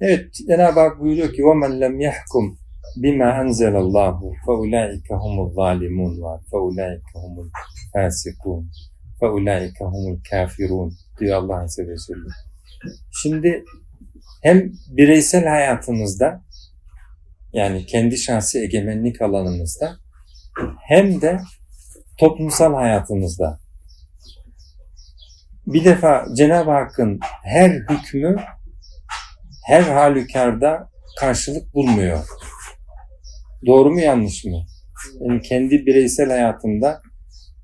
Evet Cenab-ı Hak buyuruyor ki وَمَنْ لَمْ يَحْكُمْ بِمَا أَنْزَلَ اللّٰهُ فَاُولَٰئِكَ هُمُ الظَّالِمُونَ وَاُولَٰئِكَ هُمُ الْفَاسِقُونَ فَاُولَٰئِكَ هُمُ الْكَافِرُونَ diyor Allah Azze ve Celle. Şimdi hem bireysel hayatımızda yani kendi şahsi egemenlik alanımızda hem de toplumsal hayatımızda bir defa Cenab-ı Hakk'ın her hükmü her halükarda karşılık bulmuyor. Doğru mu yanlış mı? Yani kendi bireysel hayatımda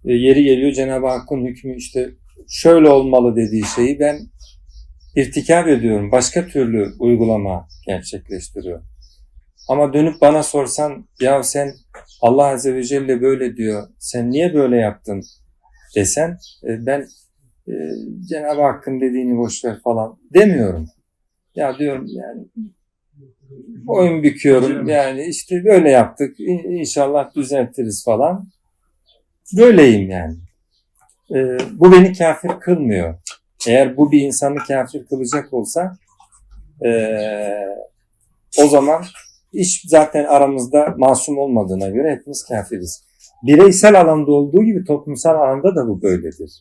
e, yeri geliyor Cenab-ı Hakk'ın hükmü işte şöyle olmalı dediği şeyi ben irtikap ediyorum. Başka türlü uygulama gerçekleştiriyor. Ama dönüp bana sorsan ya sen Allah Azze ve Celle böyle diyor. Sen niye böyle yaptın desen e, ben e, Cenab-ı Hakk'ın dediğini boş ver falan demiyorum. Ya diyorum yani boyun büküyorum yani işte böyle yaptık inşallah düzeltiriz falan. Böyleyim yani. E, bu beni kafir kılmıyor. Eğer bu bir insanı kafir kılacak olsa e, o zaman iş zaten aramızda masum olmadığına göre hepimiz kafiriz. Bireysel alanda olduğu gibi toplumsal alanda da bu böyledir.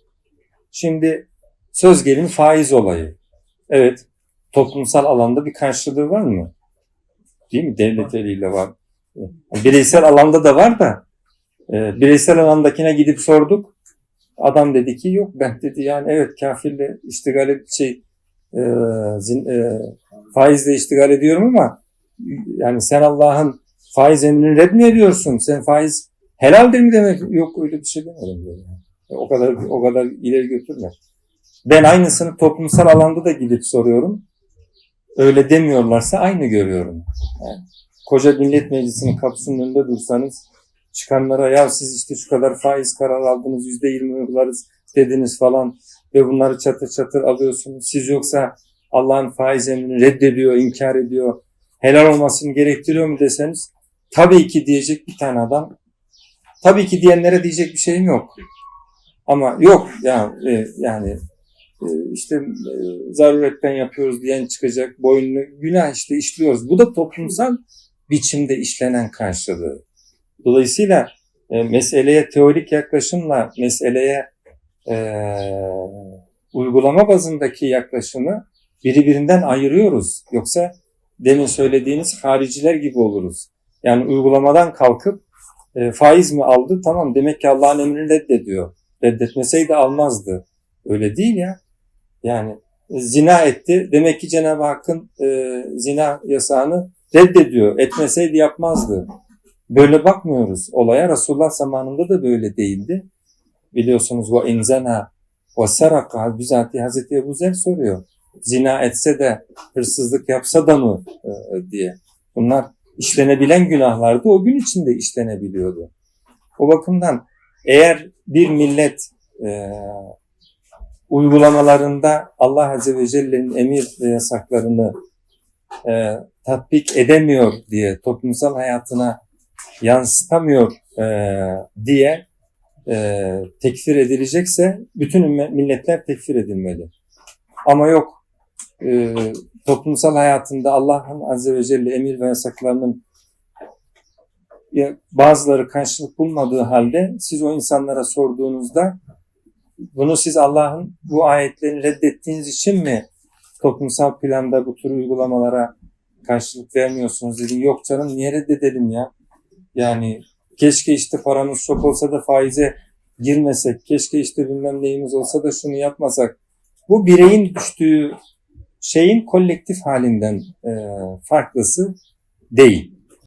Şimdi söz gelimi faiz olayı. Evet, toplumsal alanda bir karşılığı var mı? Değil mi? Devlet eliyle var. Bireysel alanda da var da e, bireysel alandakine gidip sorduk. Adam dedi ki yok ben dedi yani evet kafirle iştigal et, şey e, zin, e, faizle iştigal ediyorum ama yani sen Allah'ın faiz emrini red mi ediyorsun? Sen faiz helaldir mi demek? Yok öyle bir şey demedim. Yani. O kadar o kadar ileri götürme. Ben aynısını toplumsal alanda da gidip soruyorum. Öyle demiyorlarsa aynı görüyorum. Yani koca millet meclisinin kapısının önünde dursanız çıkanlara ya siz işte şu kadar faiz karar aldınız yüzde yirmi uygularız dediniz falan ve bunları çatır çatır alıyorsunuz. Siz yoksa Allah'ın faiz emrini reddediyor, inkar ediyor, helal olmasını gerektiriyor mu deseniz tabii ki diyecek bir tane adam. Tabii ki diyenlere diyecek bir şeyim yok. Ama yok ya e, yani e, işte e, zaruretten yapıyoruz diyen çıkacak boynunu günah işte işliyoruz. Bu da toplumsal biçimde işlenen karşılığı. Dolayısıyla e, meseleye teorik yaklaşımla meseleye e, uygulama bazındaki yaklaşımı birbirinden ayırıyoruz. Yoksa demin söylediğiniz hariciler gibi oluruz. Yani uygulamadan kalkıp e, faiz mi aldı? Tamam demek ki Allah'ın emrini reddediyor. Reddetmeseydi almazdı. Öyle değil ya. Yani e, zina etti. Demek ki Cenab-ı Hakk'ın e, zina yasağını reddediyor. Etmeseydi yapmazdı. Böyle bakmıyoruz olaya. Resulullah zamanında da böyle değildi. Biliyorsunuz o inzena o saraka bizatihi Hazreti Ebu Zer soruyor. Zina etse de hırsızlık yapsa da mı e, diye. Bunlar işlenebilen günahlardı. O gün içinde işlenebiliyordu. O bakımdan eğer bir millet e, uygulamalarında Allah Azze ve Celle'nin emir ve yasaklarını e, tatbik edemiyor diye toplumsal hayatına yansıtamıyor e, diye e, tekfir edilecekse bütün milletler tekfir edilmeli. Ama yok e, toplumsal hayatında Allah'ın Azze ve Celle emir ve yasaklarının ya bazıları karşılık bulmadığı halde siz o insanlara sorduğunuzda bunu siz Allah'ın bu ayetlerini reddettiğiniz için mi toplumsal planda bu tür uygulamalara karşılık vermiyorsunuz dedim. Yok canım niye reddedelim ya? Yani keşke işte paramız çok olsa da faize girmesek, keşke işte bilmem neyimiz olsa da şunu yapmasak. Bu bireyin düştüğü şeyin kolektif halinden e, farklısı değil.